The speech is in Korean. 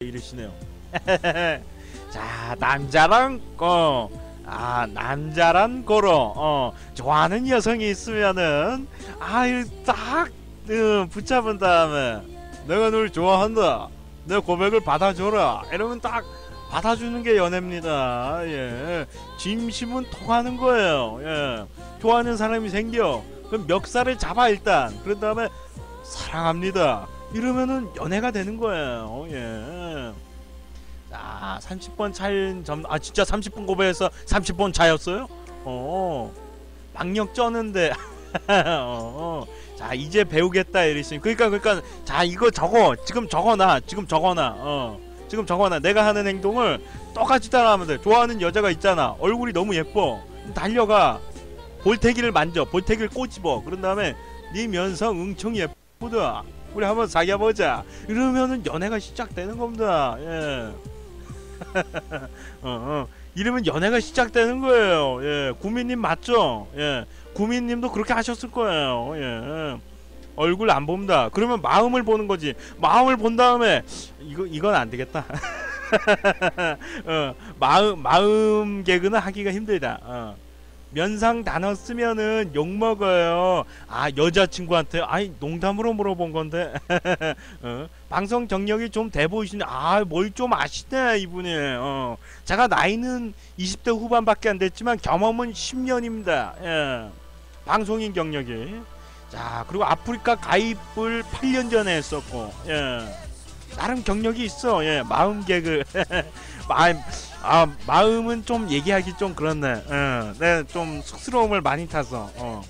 이러시네요. 자 남자랑 어, 아 남자란 거로 어, 좋아하는 여성이 있으면은 아유 딱 어, 붙잡은 다음에 내가 널 좋아한다. 내 고백을 받아줘라. 이러면 딱 받아주는 게 연애입니다. 예, 진심은 통하는 거예요. 예, 좋아하는 사람이 생겨. 그럼 멱살을 잡아 일단. 그런 다음에 사랑합니다. 이러면은 연애가 되는 거예요. 예. 자, 30번 차인 점, 아, 진짜 30분 고백해서 30번 차였어요? 어, 박력 쩌는데, 어, 자, 이제 배우겠다, 이랬으니. 그니까, 그니까, 자, 이거 적어. 지금 적어놔. 지금 적어놔. 어, 지금 적어놔. 내가 하는 행동을 똑같이 따라하면 돼. 좋아하는 여자가 있잖아. 얼굴이 너무 예뻐. 달려가. 볼태기를 만져. 볼태기를 꼬집어. 그런 다음에, 네 면성 응청 예쁘다. 우리 한번 사귀어보자. 이러면은 연애가 시작되는 겁니다. 예. 어, 어. 이러면 연애가 시작되는 거예요. 예. 구미님 맞죠? 예. 구미님도 그렇게 하셨을 거예요. 예. 얼굴 안 봅니다. 그러면 마음을 보는 거지. 마음을 본 다음에 이거 이건 안 되겠다. 어, 마음 마음 개그는 하기가 힘들다. 어. 면상 단어 쓰면은 욕 먹어요. 아 여자친구한테 아니 농담으로 물어본 건데 어? 방송 경력이 좀 돼 보이시네. 아 뭘 좀 아시네 이분이. 어. 제가 나이는 20대 후반밖에 안 됐지만 경험은 10년입니다. 예. 방송인 경력이. 자 그리고 아프리카 가입을 8년 전에 했었고 예. 나름 경력이 있어. 예. 마음 개그. 마음 아 마음은 좀 얘기하기 좀 그렇네. 예. 내좀 쑥스러움을 많이 타서. 어.